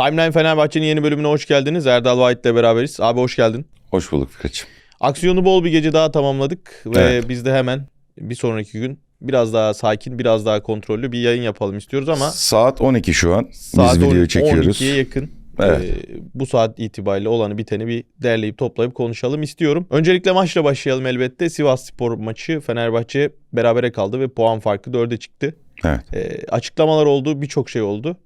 Timeline Fenerbahçe'nin yeni bölümüne hoş geldiniz. Erdal Vahit ile beraberiz. Abi hoş geldin. Hoş bulduk Fikret'ciğim. Aksiyonu bol bir gece daha tamamladık ve Evet. biz de hemen bir sonraki gün biraz daha sakin, biraz daha kontrollü bir yayın yapalım istiyoruz ama Saat 12 şu an. saat Biz videoyu 10 çekiyoruz. 12'ye yakın. Evet. Ee, bu saat itibariyle olanı biteni bir derleyip toplayıp konuşalım istiyorum. Öncelikle maçla başlayalım elbette. Sivas Spor maçı Fenerbahçe berabere kaldı ve puan farkı 4'e çıktı. Evet. Ee, açıklamalar oldu, birçok şey oldu.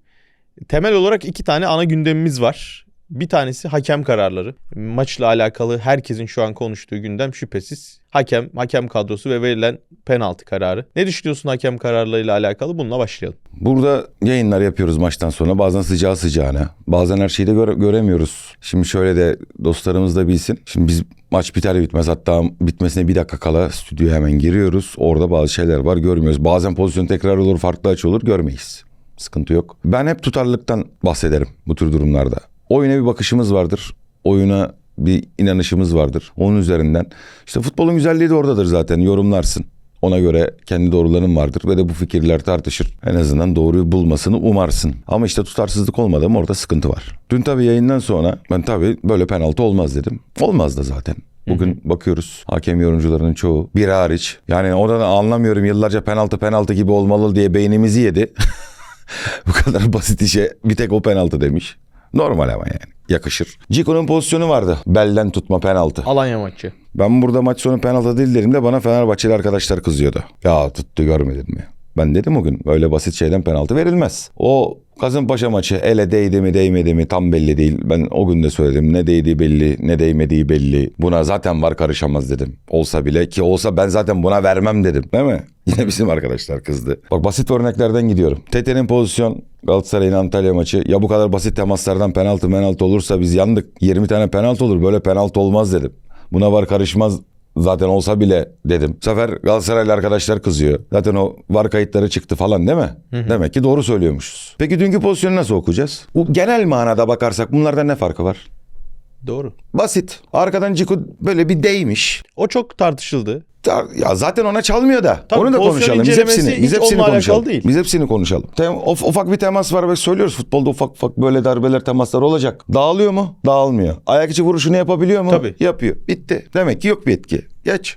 Temel olarak iki tane ana gündemimiz var. Bir tanesi hakem kararları. Maçla alakalı herkesin şu an konuştuğu gündem şüphesiz hakem, hakem kadrosu ve verilen penaltı kararı. Ne düşünüyorsun hakem kararlarıyla alakalı? Bununla başlayalım. Burada yayınlar yapıyoruz maçtan sonra. Bazen sıcağı sıcağına. Bazen her şeyi de göre- göremiyoruz. Şimdi şöyle de dostlarımız da bilsin. Şimdi biz maç biter bitmez hatta bitmesine bir dakika kala stüdyoya hemen giriyoruz. Orada bazı şeyler var görmüyoruz. Bazen pozisyon tekrar olur farklı açı olur görmeyiz. Sıkıntı yok. Ben hep tutarlılıktan bahsederim bu tür durumlarda. Oyuna bir bakışımız vardır. Oyuna bir inanışımız vardır. Onun üzerinden. işte futbolun güzelliği de oradadır zaten. Yorumlarsın. Ona göre kendi doğruların vardır ve de bu fikirler tartışır. En azından doğruyu bulmasını umarsın. Ama işte tutarsızlık olmadı mı orada sıkıntı var. Dün tabii yayından sonra ben tabii böyle penaltı olmaz dedim. Olmaz da zaten. Bugün bakıyoruz hakem yorumcularının çoğu bir hariç. Yani orada da anlamıyorum yıllarca penaltı penaltı gibi olmalı diye beynimizi yedi. bu kadar basit işe bir tek o penaltı demiş. Normal ama yani yakışır. Ciko'nun pozisyonu vardı. Belden tutma penaltı. Alanya maçı. Ben burada maç sonu penaltı değil dedim de bana Fenerbahçeli arkadaşlar kızıyordu. Ya tuttu görmedin mi? Ben dedim o gün böyle basit şeyden penaltı verilmez. O Kasımpaşa maçı ele değdi mi değmedi mi tam belli değil. Ben o gün de söyledim ne değdiği belli ne değmediği belli. Buna zaten var karışamaz dedim. Olsa bile ki olsa ben zaten buna vermem dedim. Değil mi? Yine bizim arkadaşlar kızdı. Bak basit örneklerden gidiyorum. Tete'nin pozisyon Galatasaray'ın Antalya maçı. Ya bu kadar basit temaslardan penaltı penaltı olursa biz yandık. 20 tane penaltı olur böyle penaltı olmaz dedim. Buna var karışmaz zaten olsa bile dedim. Bu sefer Galatasaraylı arkadaşlar kızıyor. Zaten o var kayıtları çıktı falan değil mi? Demek ki doğru söylüyormuşuz. Peki dünkü pozisyonu nasıl okuyacağız? Bu genel manada bakarsak bunlardan ne farkı var? Doğru. Basit. Arkadan Ciku böyle bir değmiş. O çok tartışıldı. Ya zaten ona çalmıyor da. Tabii Onu da konuşalım. Biz hepsini, biz hepsini konuşalım. değil. Biz hepsini konuşalım. Tem, of- ufak bir temas var ve söylüyoruz futbolda ufak ufak böyle darbeler temaslar olacak. Dağılıyor mu? Dağılmıyor. Ayak içi vuruşunu yapabiliyor mu? Tabii. Yapıyor. Bitti. Demek ki yok bir etki. Geç.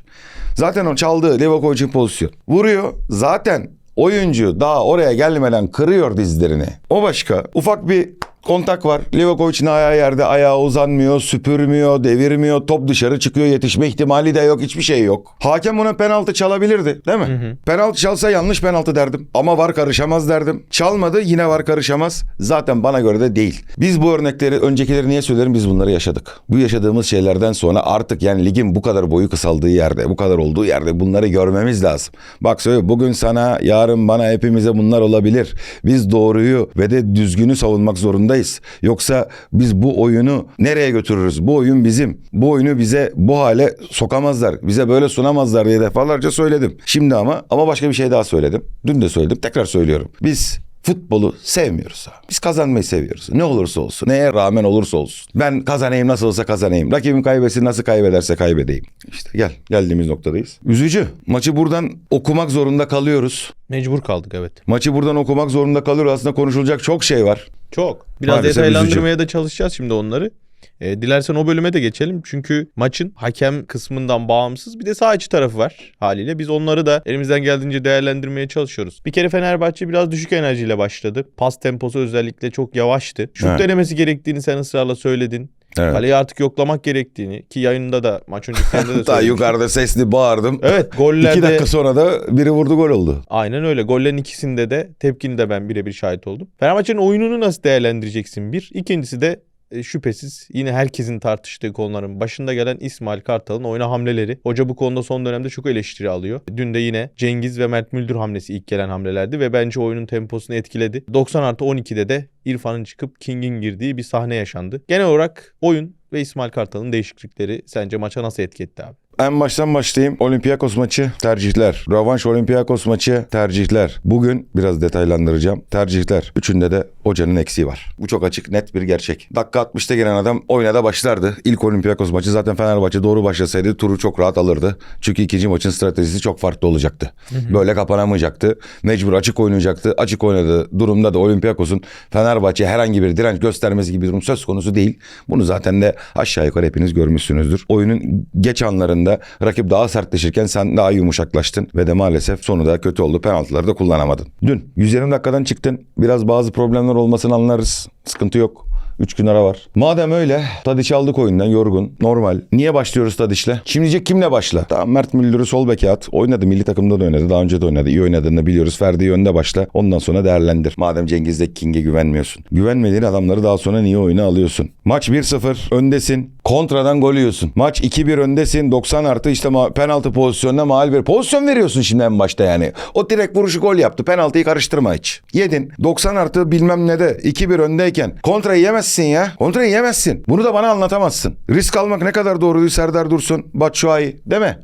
Zaten o çaldığı Levakovic'in pozisyon. Vuruyor. Zaten oyuncu daha oraya gelmeden kırıyor dizlerini. O başka. Ufak bir kontak var. Livakovic'in ayağı yerde ayağı uzanmıyor, süpürmüyor, devirmiyor. Top dışarı çıkıyor. Yetişme ihtimali de yok. Hiçbir şey yok. Hakem ona penaltı çalabilirdi. Değil mi? Penaltı çalsa yanlış penaltı derdim. Ama var karışamaz derdim. Çalmadı yine var karışamaz. Zaten bana göre de değil. Biz bu örnekleri öncekileri niye söylerim? Biz bunları yaşadık. Bu yaşadığımız şeylerden sonra artık yani ligin bu kadar boyu kısaldığı yerde, bu kadar olduğu yerde bunları görmemiz lazım. Bak söyle bugün sana, yarın bana hepimize bunlar olabilir. Biz doğruyu ve de düzgünü savunmak zorundayız. Yoksa biz bu oyunu nereye götürürüz? Bu oyun bizim. Bu oyunu bize bu hale sokamazlar. Bize böyle sunamazlar diye defalarca söyledim. Şimdi ama ama başka bir şey daha söyledim. Dün de söyledim. Tekrar söylüyorum. Biz Futbolu sevmiyoruz abi. Biz kazanmayı seviyoruz. Ne olursa olsun. Neye rağmen olursa olsun. Ben kazanayım nasıl olsa kazanayım. Rakibim kaybetsin nasıl kaybederse kaybedeyim. İşte gel. Geldiğimiz noktadayız. Üzücü. Maçı buradan okumak zorunda kalıyoruz. Mecbur kaldık evet. Maçı buradan okumak zorunda kalıyoruz. Aslında konuşulacak çok şey var. Çok. Biraz Maalesef detaylandırmaya da çalışacağız şimdi onları. E, dilersen o bölüme de geçelim. Çünkü maçın hakem kısmından bağımsız bir de sağ içi tarafı var haliyle. Biz onları da elimizden geldiğince değerlendirmeye çalışıyoruz. Bir kere Fenerbahçe biraz düşük enerjiyle başladı. Pas temposu özellikle çok yavaştı. Şut Evet. denemesi gerektiğini sen ısrarla söyledin. Evet. Kaleyi artık yoklamak gerektiğini ki yayında da maç öncesinde de Daha yukarıda sesli bağırdım. Evet gollerde İki dakika sonra da biri vurdu gol oldu. Aynen öyle. Gollerin ikisinde de tepkini de ben birebir şahit oldum. Fenerbahçe'nin oyununu nasıl değerlendireceksin bir. İkincisi de şüphesiz yine herkesin tartıştığı konuların başında gelen İsmail Kartal'ın oyuna hamleleri. Hoca bu konuda son dönemde çok eleştiri alıyor. Dün de yine Cengiz ve Mert Müldür hamlesi ilk gelen hamlelerdi ve bence oyunun temposunu etkiledi. 90 artı 12'de de İrfan'ın çıkıp King'in girdiği bir sahne yaşandı. Genel olarak oyun ve İsmail Kartal'ın değişiklikleri sence maça nasıl etki etti abi? En baştan başlayayım. Olympiakos maçı tercihler. Rövanş Olympiakos maçı tercihler. Bugün biraz detaylandıracağım. Tercihler. Üçünde de Hocanın eksiği var. Bu çok açık net bir gerçek. Dakika 60'ta gelen adam oynada başlardı. İlk Olympiakos maçı zaten Fenerbahçe doğru başlasaydı turu çok rahat alırdı. Çünkü ikinci maçın stratejisi çok farklı olacaktı. Böyle kapanamayacaktı. Mecbur açık oynayacaktı. Açık oynadığı durumda da Olympiakos'un Fenerbahçe herhangi bir direnç göstermesi gibi bir durum söz konusu değil. Bunu zaten de aşağı yukarı hepiniz görmüşsünüzdür. Oyunun geç anlarında rakip daha sertleşirken sen daha yumuşaklaştın ve de maalesef sonu da kötü oldu. Penaltıları da kullanamadın. Dün 120 dakikadan çıktın. Biraz bazı problemler olmasını anlarız. Sıkıntı yok. 3 gün ara var. Madem öyle Tadiç'i aldık oyundan yorgun. Normal. Niye başlıyoruz Tadiç'le? Diyecek kimle başla? Tamam Mert Müldür'ü sol beke at. Oynadı. Milli takımda da oynadı. Daha önce de oynadı. İyi oynadığını biliyoruz. Ferdi'yi önde başla. Ondan sonra değerlendir. Madem Cengiz'de King'e güvenmiyorsun. Güvenmediğin adamları daha sonra niye oyuna alıyorsun? Maç 1-0 öndesin. Kontradan gol yiyorsun. Maç 2-1 öndesin. 90 artı işte penaltı pozisyonuna mal bir pozisyon veriyorsun şimdi en başta yani. O direkt vuruşu gol yaptı. Penaltıyı karıştırma hiç. Yedin. 90 artı bilmem ne de 2-1 öndeyken kontrayı yemezsin ya. Kontrayı yemezsin. Bunu da bana anlatamazsın. Risk almak ne kadar doğru Serdar Dursun, Batshuayi değil mi?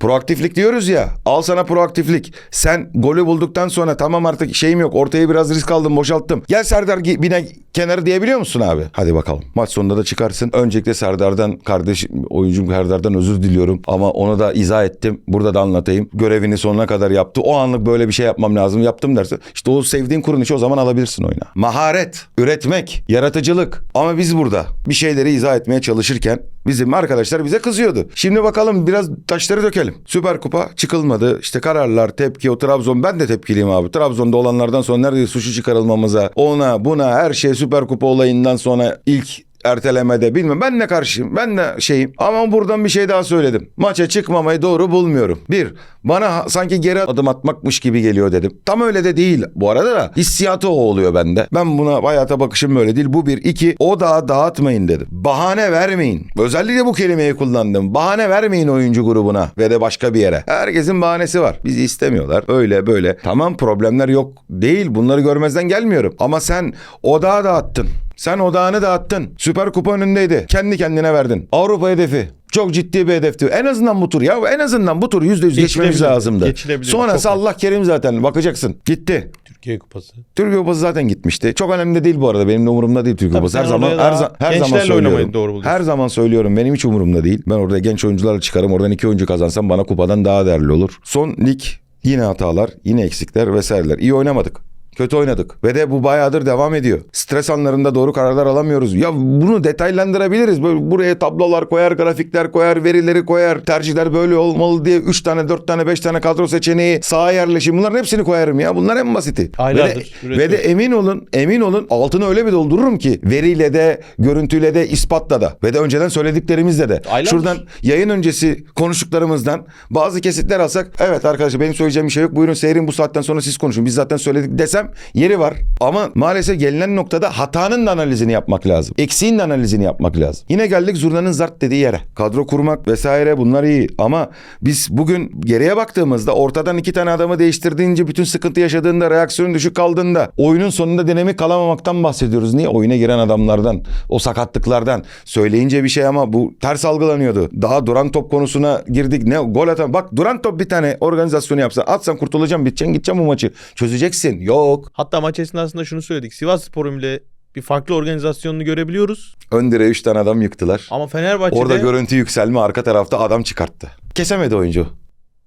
Proaktiflik diyoruz ya. Al sana proaktiflik. Sen golü bulduktan sonra tamam artık şeyim yok. Ortaya biraz risk aldım boşalttım. Gel Serdar bine kenarı diyebiliyor musun abi? Hadi bakalım. Maç sonunda da çıkarsın. Öncelikle Serdar'dan kardeşim oyuncum Serdar'dan özür diliyorum. Ama onu da izah ettim. Burada da anlatayım. Görevini sonuna kadar yaptı. O anlık böyle bir şey yapmam lazım. Yaptım derse. işte o sevdiğin kurun işi o zaman alabilirsin oyuna. Maharet, üretmek, yaratıcılık. Ama biz burada bir şeyleri izah etmeye çalışırken bizim arkadaşlar bize kızıyordu. Şimdi bakalım biraz taşları dökelim. Süper Kupa çıkılmadı. İşte kararlar, tepki, o Trabzon. Ben de tepkiliyim abi. Trabzon'da olanlardan sonra neredeyse suçu çıkarılmamıza, ona, buna, her şey Süper Kupa olayından sonra ilk ertelemede bilmem. Ben ne karşıyım ben de şeyim. Ama buradan bir şey daha söyledim. Maça çıkmamayı doğru bulmuyorum. Bir bana sanki geri adım atmakmış gibi geliyor dedim. Tam öyle de değil bu arada da. Hissiyatı o oluyor bende. Ben buna hayata bakışım böyle değil. Bu bir. İki o dağı dağıtmayın dedim. Bahane vermeyin. Özellikle bu kelimeyi kullandım. Bahane vermeyin oyuncu grubuna ve de başka bir yere. Herkesin bahanesi var. Bizi istemiyorlar. Öyle böyle. Tamam problemler yok değil. Bunları görmezden gelmiyorum. Ama sen o dağı dağıttın sen odağını dağıttın. Süper Kupa önündeydi. Kendi kendine verdin. Avrupa hedefi. Çok ciddi bir hedefti. En azından bu tur ya en azından bu tur yüzde yüz geçmemiz Geçilebilir. lazımdı. Geçilebilir. Sonrası Çok Allah kerim zaten bakacaksın. Gitti. Türkiye Kupası. Türkiye Kupası zaten gitmişti. Çok önemli değil bu arada. Benim de umurumda değil Türkiye Tabii Kupası. Her sen zaman oraya her, daha za- her zaman gençlerle oynamayı söylüyorum. doğru buluyorsun. her zaman söylüyorum. Benim hiç umurumda değil. Ben orada genç oyuncularla çıkarım. Oradan iki oyuncu kazansam bana kupadan daha değerli olur. Son lig yine hatalar, yine eksikler vesaireler. İyi oynamadık. Kötü oynadık ve de bu bayağıdır devam ediyor. Stres anlarında doğru kararlar alamıyoruz. Ya bunu detaylandırabiliriz. Böyle buraya tablolar koyar, grafikler koyar, verileri koyar. Tercihler böyle olmalı diye 3 tane, 4 tane, 5 tane kadro seçeneği, saha yerleşimi bunların hepsini koyarım ya. Bunlar en basiti. Ve de, Aylardır ve de emin olun, emin olun altını öyle bir doldururum ki veriyle de, görüntüyle de, ispatla da ve de önceden söylediklerimizle de. Aylardır. Şuradan yayın öncesi konuştuklarımızdan bazı kesitler alsak evet arkadaşlar benim söyleyeceğim bir şey yok. Buyurun seyrin bu saatten sonra siz konuşun. Biz zaten söyledik desem yeri var. Ama maalesef gelinen noktada hatanın da analizini yapmak lazım. Eksiğin de analizini yapmak lazım. Yine geldik zurnanın zart dediği yere. Kadro kurmak vesaire bunlar iyi ama biz bugün geriye baktığımızda ortadan iki tane adamı değiştirdiğince bütün sıkıntı yaşadığında reaksiyonun düşük kaldığında oyunun sonunda dinamik kalamamaktan bahsediyoruz. Niye? Oyuna giren adamlardan o sakatlıklardan söyleyince bir şey ama bu ters algılanıyordu. Daha duran top konusuna girdik. Ne gol atan bak duran top bir tane organizasyonu yapsa atsan kurtulacağım biteceksin gideceğim bu maçı çözeceksin. Yok. Hatta maç esnasında şunu söyledik. Sivas Spor'un bile bir farklı organizasyonunu görebiliyoruz. Ön direğe 3 tane adam yıktılar. Ama Fenerbahçe'de Orada görüntü yükselme arka tarafta adam çıkarttı. Kesemedi oyuncu.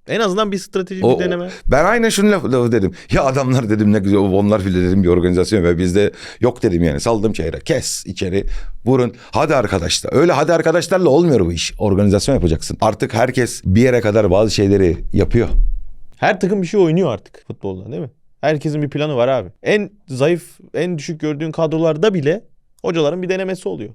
en azından bir strateji O- bir deneme. Ben aynen şunu laf, lafı dedim. Ya adamlar dedim ne güzel onlar bile dedim bir organizasyon ve bizde yok dedim yani. Saldım çayıra kes içeri vurun. Hadi arkadaşlar. Öyle hadi arkadaşlarla olmuyor bu iş. Organizasyon yapacaksın. Artık herkes bir yere kadar bazı şeyleri yapıyor. Her takım bir şey oynuyor artık futbolda değil mi? Herkesin bir planı var abi. En zayıf, en düşük gördüğün kadrolarda bile hocaların bir denemesi oluyor.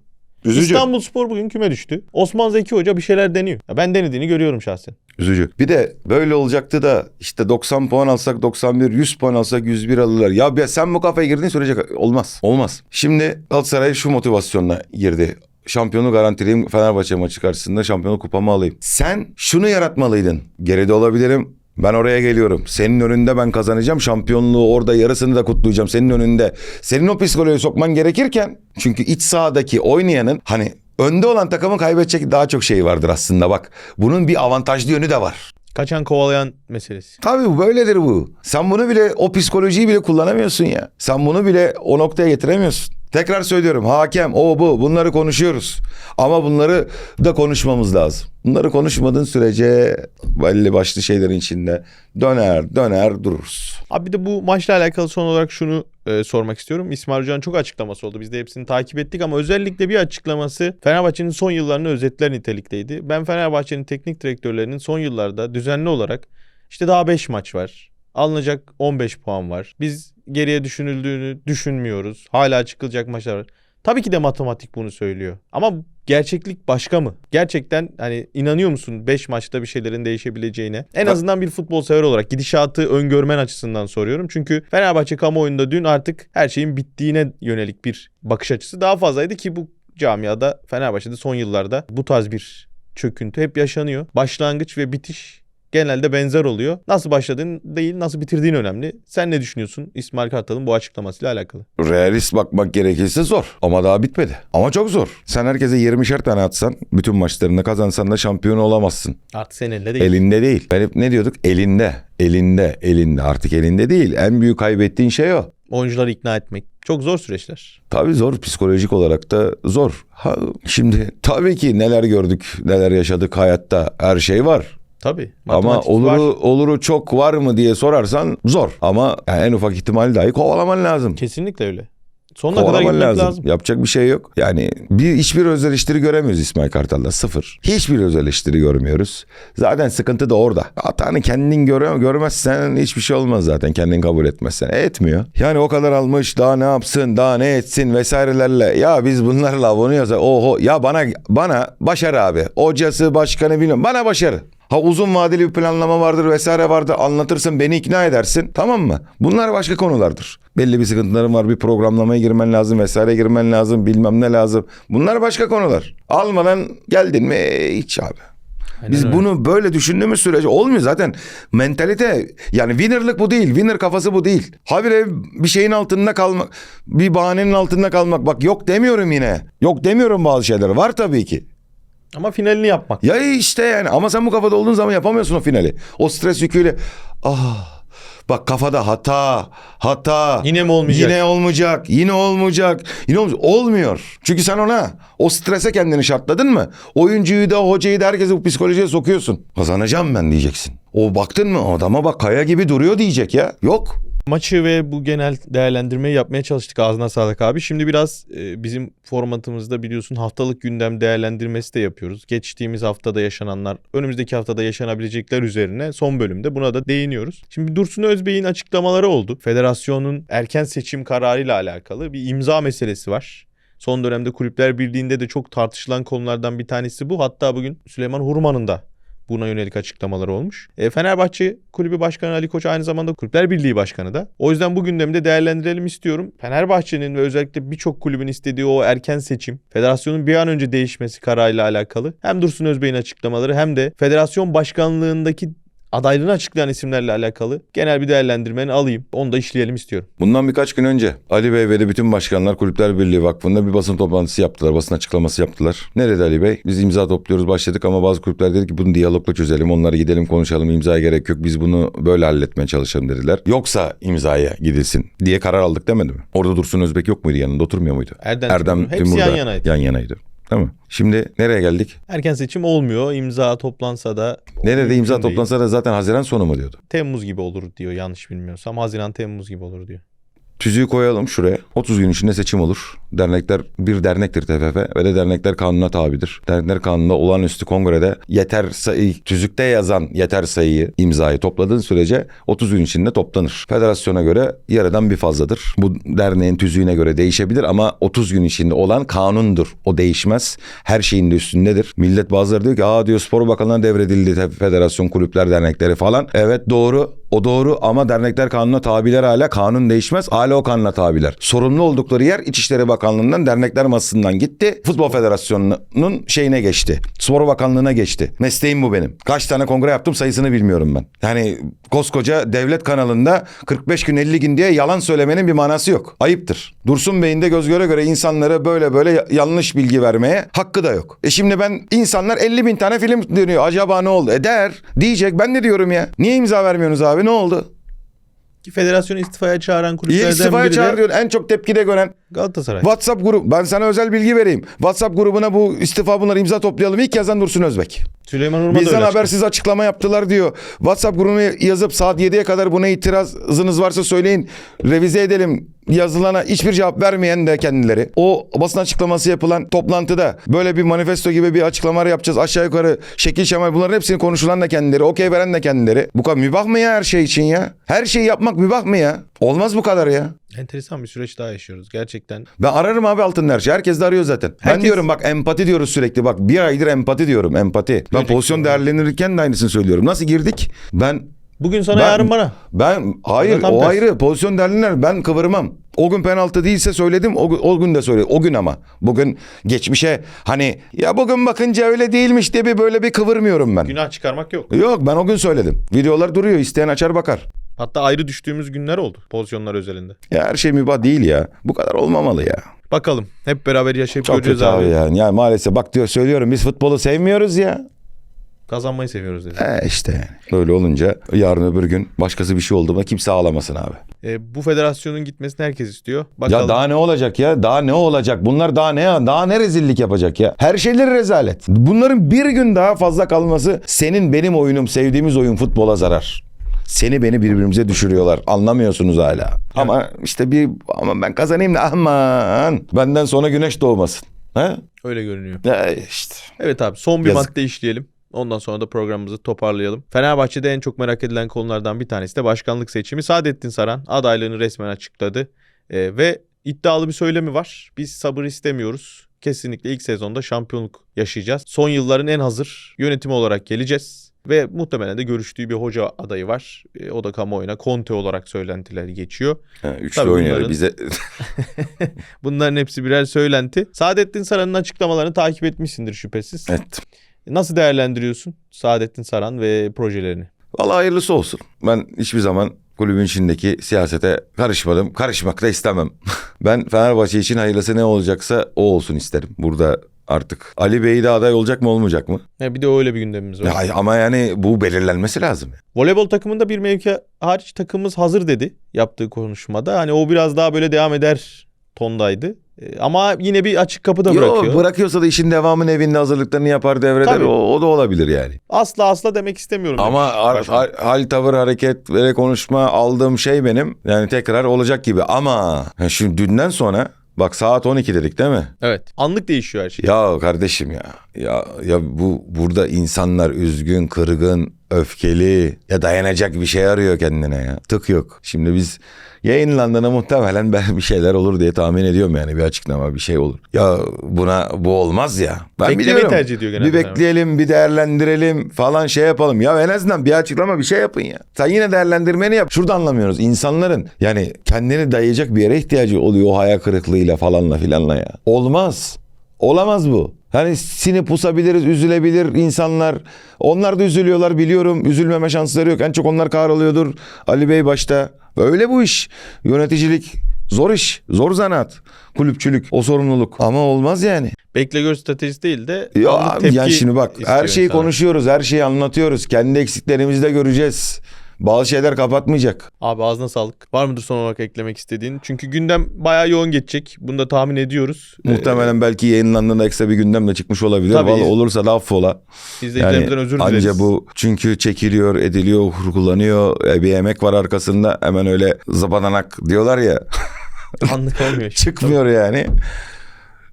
Üzücü. İstanbul Spor bugün küme düştü. Osman Zeki Hoca bir şeyler deniyor. Ya ben denediğini görüyorum şahsen. Üzücü. Bir de böyle olacaktı da işte 90 puan alsak 91, 100 puan alsak 101 alırlar. Ya be sen bu kafaya girdiğin sürece olmaz. Olmaz. Şimdi Galatasaray şu motivasyonla girdi. Şampiyonu garantileyim Fenerbahçe maçı karşısında şampiyonluk kupamı alayım. Sen şunu yaratmalıydın. Geride olabilirim. Ben oraya geliyorum. Senin önünde ben kazanacağım. Şampiyonluğu orada yarısını da kutlayacağım. Senin önünde. Senin o psikolojiyi sokman gerekirken çünkü iç sahadaki oynayanın hani önde olan takımın kaybedecek daha çok şey vardır aslında bak. Bunun bir avantajlı yönü de var. Kaçan kovalayan meselesi. Tabii böyledir bu. Sen bunu bile o psikolojiyi bile kullanamıyorsun ya. Sen bunu bile o noktaya getiremiyorsun. Tekrar söylüyorum hakem o bu bunları konuşuyoruz. Ama bunları da konuşmamız lazım. Bunları konuşmadığın sürece belli başlı şeylerin içinde döner döner dururuz. Abi bir de bu maçla alakalı son olarak şunu e, sormak istiyorum. İsmail Hoca'nın çok açıklaması oldu. Biz de hepsini takip ettik ama özellikle bir açıklaması Fenerbahçe'nin son yıllarını özetler nitelikteydi. Ben Fenerbahçe'nin teknik direktörlerinin son yıllarda düzenli olarak işte daha 5 maç var. Alınacak 15 puan var. Biz geriye düşünüldüğünü düşünmüyoruz. Hala çıkılacak maçlar var. Tabii ki de matematik bunu söylüyor. Ama gerçeklik başka mı? Gerçekten hani inanıyor musun 5 maçta bir şeylerin değişebileceğine? En azından bir futbol sever olarak gidişatı öngörmen açısından soruyorum. Çünkü Fenerbahçe kamuoyunda dün artık her şeyin bittiğine yönelik bir bakış açısı daha fazlaydı ki bu camiada Fenerbahçe'de son yıllarda bu tarz bir çöküntü hep yaşanıyor. Başlangıç ve bitiş genelde benzer oluyor. Nasıl başladığın değil, nasıl bitirdiğin önemli. Sen ne düşünüyorsun İsmail Kartal'ın bu açıklamasıyla alakalı? Realist bakmak gerekirse zor ama daha bitmedi. Ama çok zor. Sen herkese 20'şer tane atsan bütün maçlarında kazansan da şampiyon olamazsın. Artık senin elinde değil. Elinde değil. Ben hep ne diyorduk? Elinde. Elinde. Elinde. Artık elinde değil. En büyük kaybettiğin şey o. Oyuncuları ikna etmek. Çok zor süreçler. Tabii zor psikolojik olarak da zor. Ha, şimdi tabii ki neler gördük, neler yaşadık hayatta her şey var. Tabii. Ama oluru var. oluru çok var mı diye sorarsan zor. Ama yani en ufak ihtimali dahi kovalaman lazım. Kesinlikle öyle. Sonuna kadar gitmek lazım. lazım. Yapacak bir şey yok. Yani bir hiçbir öz eleştiri göremiyoruz İsmail Kartal'da. Sıfır. Hiçbir öz eleştiri görmüyoruz. Zaten sıkıntı da orada. Hatanı kendin göre, görmezsen hiçbir şey olmaz zaten. Kendin kabul etmezsen. E, etmiyor. Yani o kadar almış daha ne yapsın daha ne etsin vesairelerle. Ya biz bunlarla avunuyoruz. Oho ya bana bana başarı abi. Hocası başkanı bilmiyorum. Bana başarı. Ha uzun vadeli bir planlama vardır vesaire vardır anlatırsın beni ikna edersin tamam mı? Bunlar başka konulardır. Belli bir sıkıntıların var bir programlamaya girmen lazım vesaire girmen lazım bilmem ne lazım. Bunlar başka konular. Almadan geldin mi hiç abi. Aynen Biz öyle. bunu böyle düşündüğümüz sürece olmuyor zaten. Mentalite yani winner'lık bu değil. Winner kafası bu değil. Habire bir şeyin altında kalmak, bir bahanenin altında kalmak. Bak yok demiyorum yine. Yok demiyorum bazı şeyler. Var tabii ki. Ama finalini yapmak. Ya işte yani ama sen bu kafada olduğun zaman yapamıyorsun o finali. O stres yüküyle ah bak kafada hata hata Yine mi olmayacak? yine olmayacak yine olmayacak yine olmayacak olmuyor. Çünkü sen ona o strese kendini şartladın mı oyuncuyu da hocayı da herkesi bu psikolojiye sokuyorsun. Kazanacağım ben diyeceksin. O baktın mı adama bak kaya gibi duruyor diyecek ya. Yok. Maçı ve bu genel değerlendirmeyi yapmaya çalıştık ağzına sağlık abi. Şimdi biraz e, bizim formatımızda biliyorsun haftalık gündem değerlendirmesi de yapıyoruz. Geçtiğimiz haftada yaşananlar, önümüzdeki haftada yaşanabilecekler üzerine son bölümde buna da değiniyoruz. Şimdi Dursun Özbey'in açıklamaları oldu. Federasyonun erken seçim kararıyla alakalı bir imza meselesi var. Son dönemde Kulüpler Birliği'nde de çok tartışılan konulardan bir tanesi bu. Hatta bugün Süleyman Hurman'ın da buna yönelik açıklamaları olmuş. E, Fenerbahçe Kulübü Başkanı Ali Koç aynı zamanda Kulüpler Birliği Başkanı da. O yüzden bu gündemi de değerlendirelim istiyorum. Fenerbahçe'nin ve özellikle birçok kulübün istediği o erken seçim, federasyonun bir an önce değişmesi kararıyla alakalı hem Dursun Özbey'in açıklamaları hem de federasyon başkanlığındaki adaylığını açıklayan isimlerle alakalı genel bir değerlendirmeni alayım. Onu da işleyelim istiyorum. Bundan birkaç gün önce Ali Bey ve de bütün başkanlar Kulüpler Birliği Vakfı'nda bir basın toplantısı yaptılar. Basın açıklaması yaptılar. Ne dedi Ali Bey? Biz imza topluyoruz başladık ama bazı kulüpler dedi ki bunu diyalogla çözelim. Onları gidelim konuşalım imzaya gerek yok. Biz bunu böyle halletmeye çalışalım dediler. Yoksa imzaya gidilsin diye karar aldık demedi mi? Orada Dursun Özbek yok muydu yanında oturmuyor muydu? Erdem, Erdem Timur. Hepsi yan yanaydı. yan yanaydı. Değil mi? Şimdi nereye geldik? Erken seçim olmuyor. İmza toplansa da Nerede imza toplansa da zaten Haziran sonu mu diyordu? Temmuz gibi olur diyor yanlış bilmiyorsam. Haziran Temmuz gibi olur diyor. Tüzüğü koyalım şuraya. 30 gün içinde seçim olur. Dernekler bir dernektir TFF ve de dernekler kanuna tabidir. Dernekler kanununda olağanüstü kongrede yeter sayı, tüzükte yazan yeter sayıyı imzayı topladığın sürece 30 gün içinde toplanır. Federasyona göre yarıdan bir fazladır. Bu derneğin tüzüğüne göre değişebilir ama 30 gün içinde olan kanundur. O değişmez. Her şeyin de üstündedir. Millet bazıları diyor ki aa diyor spor bakanlığına devredildi federasyon kulüpler dernekleri falan. Evet doğru o doğru ama dernekler kanununa tabiler hala kanun değişmez. Hala o kanuna tabiler. Sorumlu oldukları yer İçişleri Bakanlığı'ndan dernekler masasından gitti. Futbol Federasyonu'nun şeyine geçti. Spor Bakanlığı'na geçti. Mesleğim bu benim. Kaç tane kongre yaptım sayısını bilmiyorum ben. Yani koskoca devlet kanalında 45 gün 50 gün diye yalan söylemenin bir manası yok. Ayıptır. Dursun Bey'in de göz göre göre insanlara böyle böyle ya- yanlış bilgi vermeye hakkı da yok. E şimdi ben insanlar 50 bin tane film dönüyor. Acaba ne oldu? E der. Diyecek. Ben de diyorum ya. Niye imza vermiyorsunuz abi? Ne oldu? Ki federasyonu istifaya çağıran kulüplerden istifaya biri de çağırıyor. En çok tepki de gören Galatasaray. WhatsApp grubu. Ben sana özel bilgi vereyim. WhatsApp grubuna bu istifa bunları imza toplayalım. İlk yazan Dursun Özbek. Süleyman Urma Bizden habersiz açıklama yaptılar diyor. WhatsApp grubuna yazıp saat 7'ye kadar buna itirazınız varsa söyleyin. Revize edelim. Yazılana hiçbir cevap vermeyen de kendileri. O basın açıklaması yapılan toplantıda böyle bir manifesto gibi bir açıklamalar yapacağız. Aşağı yukarı şekil şemal bunların hepsini konuşulan da kendileri. Okey veren de kendileri. Bu kadar mübah mı ya her şey için ya? Her şeyi yapmak mübah mı ya? Olmaz bu kadar ya. Enteresan bir süreç daha yaşıyoruz gerçekten. Ben ararım abi altın her şey. Herkes de arıyor zaten. Ben Herkes- diyorum bak empati diyoruz sürekli. Bak bir aydır empati diyorum empati. Ben Sürekli pozisyon diyorum. değerlendirirken de aynısını söylüyorum. Nasıl girdik? Ben Bugün sana Ben- yarın bana. ben hayır o ayrı pozisyon değerlendirir. Ben kıvırmam. O gün penaltı değilse söyledim. O, gün- o gün de söyledim. O gün ama. Bugün geçmişe hani ya bugün bakınca öyle değilmiş diye bir böyle bir kıvırmıyorum ben. Günah çıkarmak yok. Yok ben o gün söyledim. Videolar duruyor. İsteyen açar bakar. Hatta ayrı düştüğümüz günler oldu pozisyonlar özelinde. Ya her şey mübah değil ya. Bu kadar olmamalı ya. Bakalım hep beraber yaşayıp Çok göreceğiz kötü abi, abi. yani. Yani maalesef bak diyor söylüyorum biz futbolu sevmiyoruz ya. Kazanmayı seviyoruz dedi. E işte yani. Öyle olunca yarın öbür gün başkası bir şey oldu mu kimse ağlamasın abi. E, bu federasyonun gitmesini herkes istiyor. Bakalım. Ya daha ne olacak ya? Daha ne olacak? Bunlar daha ne ya? Daha ne rezillik yapacak ya? Her şeyleri rezalet. Bunların bir gün daha fazla kalması senin benim oyunum, sevdiğimiz oyun futbola zarar. Seni beni birbirimize düşürüyorlar. Anlamıyorsunuz hala. Ama işte bir ama ben kazanayım da aman benden sonra güneş doğmasın. Ha? Öyle görünüyor. Ya işte. Evet abi son bir Yazık. madde işleyelim. Ondan sonra da programımızı toparlayalım. Fenerbahçe'de en çok merak edilen konulardan bir tanesi de başkanlık seçimi. Saadettin Saran adaylığını resmen açıkladı. E, ve iddialı bir söylemi var. Biz sabır istemiyoruz. Kesinlikle ilk sezonda şampiyonluk yaşayacağız. Son yılların en hazır yönetimi olarak geleceğiz. Ve muhtemelen de görüştüğü bir hoca adayı var. E, o da kamuoyuna Conte olarak söylentiler geçiyor. Ha, üçlü Tabii oynuyor bunların- bize. Bunların hepsi birer söylenti. Saadettin Saran'ın açıklamalarını takip etmişsindir şüphesiz. evet. Nasıl değerlendiriyorsun Saadettin Saran ve projelerini? Vallahi hayırlısı olsun. Ben hiçbir zaman kulübün içindeki siyasete karışmadım. Karışmak da istemem. ben Fenerbahçe için hayırlısı ne olacaksa o olsun isterim. Burada artık Ali Bey de aday olacak mı olmayacak mı? Ya bir de öyle bir gündemimiz var. Ya, ama yani bu belirlenmesi lazım. Voleybol takımında bir mevki hariç takımımız hazır dedi yaptığı konuşmada. Hani o biraz daha böyle devam eder tondaydı. Ee, Ama yine bir açık kapı da bırakıyor. Yok bırakıyorsa da işin devamını evinde hazırlıklarını yapar devreder. Tabii. O, o da olabilir yani. Asla asla demek istemiyorum. Ama demiş hal, tavır, hareket ve konuşma aldığım şey benim. Yani tekrar olacak gibi. Ama şimdi dünden sonra bak saat 12 dedik değil mi? Evet. Anlık değişiyor her şey. Ya kardeşim ya. Ya ya bu burada insanlar üzgün, kırgın, öfkeli ya dayanacak bir şey arıyor kendine ya. Tık yok. Şimdi biz yayınlandığına muhtemelen ben bir şeyler olur diye tahmin ediyorum yani bir açıklama bir şey olur. Ya buna bu olmaz ya. Ben Beklemeyi biliyorum. tercih ediyor genelde Bir bekleyelim, bir değerlendirelim falan şey yapalım. Ya en azından bir açıklama bir şey yapın ya. Sen yine değerlendirmeni yap. Şurada anlamıyoruz. İnsanların yani kendini dayayacak bir yere ihtiyacı oluyor o hayal kırıklığıyla falanla filanla ya. Olmaz. Olamaz bu. Hani sinip pusabiliriz, üzülebilir insanlar. Onlar da üzülüyorlar biliyorum. Üzülmeme şansları yok. En çok onlar kahroluyordur. Ali Bey başta. Öyle bu iş. Yöneticilik zor iş. Zor zanaat. Kulüpçülük. O sorumluluk. Ama olmaz yani. Bekle gör stratejisi değil de Ya tepki yani şimdi bak her şeyi insanlar. konuşuyoruz. Her şeyi anlatıyoruz. Kendi eksiklerimizi de göreceğiz. Bazı şeyler kapatmayacak. Abi ağzına sağlık. Var mıdır son olarak eklemek istediğin? Çünkü gündem bayağı yoğun geçecek. Bunu da tahmin ediyoruz. Muhtemelen belki yayınlandığında ekstra bir gündem de çıkmış olabilir. Tabii. Vallahi olursa da affola. Ee, izleyicilerimizden özür dileriz. Anca bu çünkü çekiliyor, ediliyor, kurgulanıyor. E, bir emek var arkasında. Hemen öyle zabadanak diyorlar ya. Anlık olmuyor. çıkmıyor yani.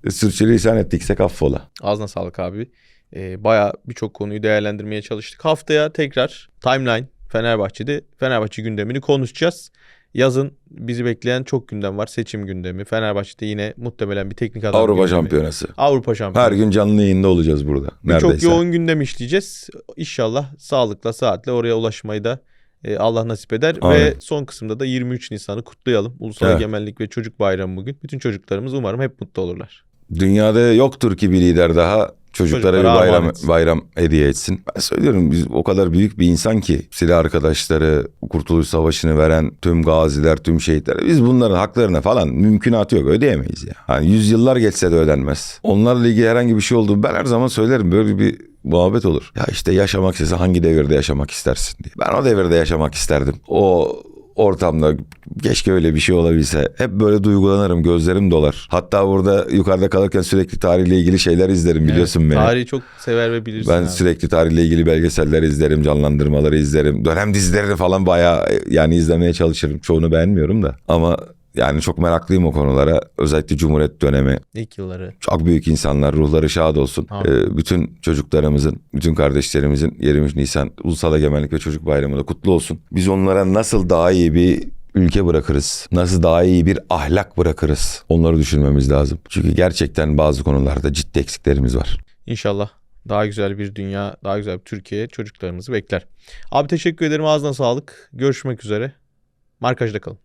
E, Sürçülisan ettiksek affola. Ağzına sağlık abi. Ee, bayağı birçok konuyu değerlendirmeye çalıştık. Haftaya tekrar timeline Fenerbahçe'de Fenerbahçe gündemini konuşacağız. Yazın bizi bekleyen çok gündem var. Seçim gündemi. Fenerbahçe'de yine muhtemelen bir teknik adam Avrupa gündemi. Şampiyonası. Avrupa Her Şampiyonası. gün canlı yayında olacağız burada. Neredeyse. yoğun gündem işleyeceğiz. İnşallah sağlıkla saatle oraya ulaşmayı da e, Allah nasip eder. Amin. Ve son kısımda da 23 Nisan'ı kutlayalım. Ulusal Evet. Egemenlik ve Çocuk Bayramı bugün. Bütün çocuklarımız umarım hep mutlu olurlar. Dünyada yoktur ki bir lider daha Çocuklara bir bayram etsin. bayram hediye etsin. Ben söylüyorum biz o kadar büyük bir insan ki silah arkadaşları, Kurtuluş Savaşı'nı veren tüm gaziler, tüm şehitler. Biz bunların haklarına falan mümkünatı yok ödeyemeyiz ya. Hani yüzyıllar geçse de ödenmez. Onlarla ilgili herhangi bir şey oldu. Ben her zaman söylerim böyle bir muhabbet olur. Ya işte yaşamak istese hangi devirde yaşamak istersin diye. Ben o devirde yaşamak isterdim. O ortamda keşke öyle bir şey olabilse. Hep böyle duygulanırım, gözlerim dolar. Hatta burada yukarıda kalırken sürekli tarihle ilgili şeyler izlerim biliyorsun Evet, beni. Tarihi çok sever ve bilirsin Ben abi. sürekli tarihle ilgili belgeseller izlerim, canlandırmaları izlerim. Dönem dizilerini falan bayağı e, yani izlemeye çalışırım. Çoğunu beğenmiyorum da. Ama yani çok meraklıyım o konulara. Özellikle Cumhuriyet dönemi. İlk yılları. Çok büyük insanlar, ruhları şad olsun. Ee, bütün çocuklarımızın, bütün kardeşlerimizin 23 Nisan Ulusal Egemenlik ve Çocuk Bayramı da kutlu olsun. Biz onlara nasıl daha iyi bir ülke bırakırız? Nasıl daha iyi bir ahlak bırakırız? Onları düşünmemiz lazım. Çünkü gerçekten bazı konularda ciddi eksiklerimiz var. İnşallah daha güzel bir dünya, daha güzel bir Türkiye çocuklarımızı bekler. Abi teşekkür ederim. Ağzına sağlık. Görüşmek üzere. Markajda kalın.